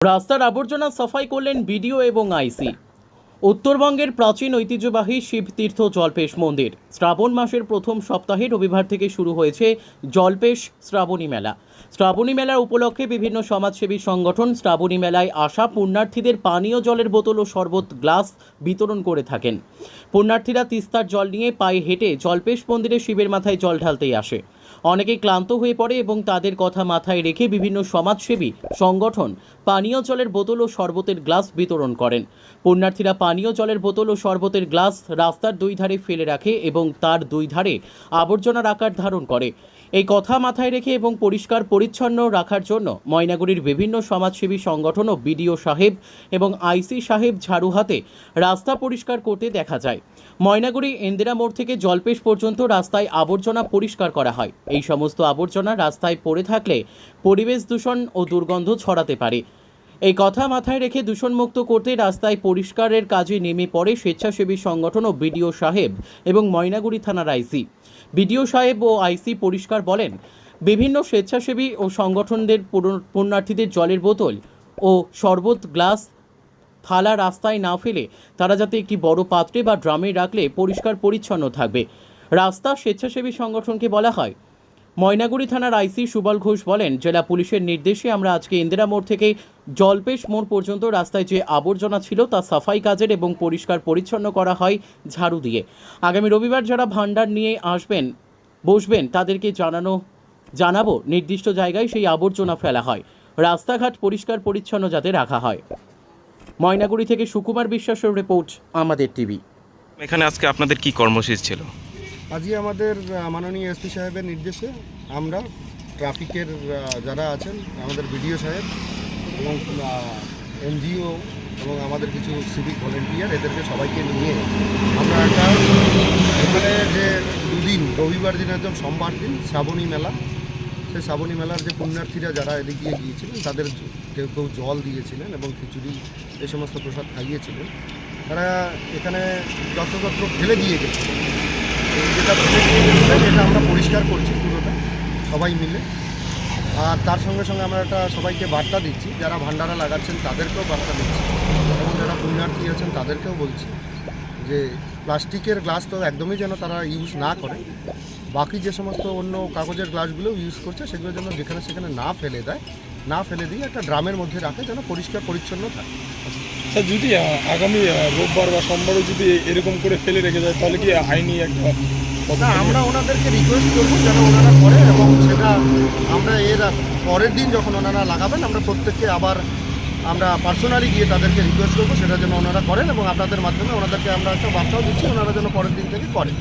রাস্তার আবর্জনা সাফাই করলেন বিডিও এবং আইসি। উত্তরবঙ্গের প্রাচীন ঐতিহ্যবাহী শিবতীর্থ জলপেশ মন্দির। শ্রাবণ মাসের প্রথম সপ্তাহে রবিবার থেকে শুরু হয়েছে জলপেশ শ্রাবণী মেলা। শ্রাবণী মেলার উপলক্ষে বিভিন্ন সমাজসেবী সংগঠন শ্রাবণী মেলায় আসা পুণ্যার্থীদের পানীয় জলের বোতল ও শরবত, গ্লাস বিতরণ করে থাকেন। পুণ্যার্থীরা তিস্তার জল নিয়ে পায়ে হেঁটে জলপেশ মন্দিরে শিবের মাথায় জল ঢালতেই আসে। অনেকে ক্লান্ত হয়ে পড়ে এবং তাদের কথা মাথায় রেখে বিভিন্ন সমাজসেবী সংগঠন পানীয় জলের বোতল ও শরবতের গ্লাস বিতরণ করেন। পুণ্যার্থীরা পানীয় জলের বোতল ও শরবতের গ্লাস রাস্তার দুই ধারে ফেলে রাখে এবং তার দুই ধারে আবর্জনার আকার ধারণ করে। এই কথা মাথায় রেখে এবং পরিষ্কার পরিচ্ছন্ন রাখার জন্য ময়নাগুড়ির বিভিন্ন সমাজসেবী সংগঠন ও বিডিও সাহেব এবং আইসি সাহেব ঝাড়ু হাতে রাস্তা পরিষ্কার করতে দেখা যায়। ময়নাগুড়ি ইন্দিরা মোড় থেকে জলপেশ পর্যন্ত রাস্তায় আবর্জনা পরিষ্কার করা হয়। এই সমস্ত আবর্জনা রাস্তায় পড়ে থাকলে পরিবেশ দূষণ ও দুর্গন্ধ ছড়াতে পারে। এই কথা মাথায় রেখে দূষণমুক্ত করতে রাস্তায় পরিষ্কারের কাজে নেমে পড়ে স্বেচ্ছাসেবী সংগঠন ও বিডিও সাহেব এবং ময়নাগুড়ি থানার আইসি। বিডিও সাহেব ও আইসি পরিষ্কার বলেন, বিভিন্ন স্বেচ্ছাসেবী ও সংগঠনদের পুণ্যার্থীদের জলের বোতল ও শরবত, গ্লাস, থালা রাস্তায় না ফেলে তারা যাতে একটি বড় পাত্রে বা ড্রামে রাখলে পরিষ্কার পরিচ্ছন্ন থাকবে। রাস্তা স্বেচ্ছাসেবী সংগঠনকে বলা হয় ময়নাগুড়ি থানার আইসি সুবল ঘোষ বলেন, জেলা পুলিশের নির্দেশে আমরা আজকে ইন্দিরা মোড় থেকে জলপেশ মোড় পর্যন্ত রাস্তায় যে আবর্জনা ছিল তা সাফাই কাজের এবং পরিষ্কার পরিচ্ছন্ন করা হয় ঝাড়ু দিয়ে। আগামী রবিবার যারা ভান্ডার নিয়ে আসবেন, বসবেন, তাদেরকে জানানো, জানাব নির্দিষ্ট জায়গায় সেই আবর্জনা ফেলা হয়। রাস্তাঘাট পরিষ্কার পরিচ্ছন্ন যাতে রাখা হয়। ময়নাগুড়ি থেকে সুকুমার বিশ্বাসের রিপোর্ট, আমাদের টিভি। এখানে আজকে আপনাদের কি কর্মসূচি ছিল? আজকে আমাদের মাননীয় এসপি সাহেবের নির্দেশে আমরা ট্রাফিকের যারা আছেন, আমাদের বিডিও সাহেব এবং এনজিও এবং আমাদের কিছু সিভিক ভলেন্টিয়ার, এদেরকে সবাইকে নিয়ে আমরা একটা এখানে যে দুদিন, রবিবার দিন একদম সোমবার দিন শ্রাবণী মেলা। সেই শ্রাবণী মেলার যে পুণ্যার্থীরা যারা এদিক গিয়েছিলেন, তাদের কেউ কেউ জল দিয়েছিলেন এবং খিচুড়ি, এ সমস্ত প্রসাদ খাইয়েছিলেন। তারা এখানে যত্রতত্র ফেলে দিয়ে গেছিলেন যেটা এটা আমরা পরিষ্কার করছি পুরোটা, সবাই মিলে। আর তার সঙ্গে সঙ্গে আমরা একটা সবাইকে বার্তা দিচ্ছি, যারা ভান্ডারা লাগাচ্ছেন তাদেরকেও বার্তা দিচ্ছি। এবং যারা পুণ্যার্থী আছেন তাদেরকেও বলছি যে প্লাস্টিকের গ্লাস তো একদমই যেন তারা ইউজ না করে। বাকি যে সমস্ত অন্য কাগজের গ্লাসগুলো ইউজ করছে, সেগুলো যেন যেখানে সেখানে না ফেলে দেয়। না ফেলে দিয়ে একটা ড্রামের মধ্যে রাখে যেন পরিষ্কার পরিচ্ছন্ন থাকে। স্যার যদি আগামী রোববার বা সোমবারও যদি এরকম করে ফেলে রেখে যায় তাহলে কি আইনি একটা না আমরা ওনাদেরকে রিকোয়েস্ট করব যেন ওনারা করে এবং সেটা আমরা এর পরের দিন যখন ওনারা লাগাবেন আমরা প্রত্যেককে আবার আমরা পার্সোনালি গিয়ে তাদেরকে রিকোয়েস্ট করব সেটা যেন ওনারা করেন এবং আপনাদের মাধ্যমে ওনাদেরকে আমরা একটা বার্তাও দিচ্ছি ওনারা যেন পরের দিন থেকে করেন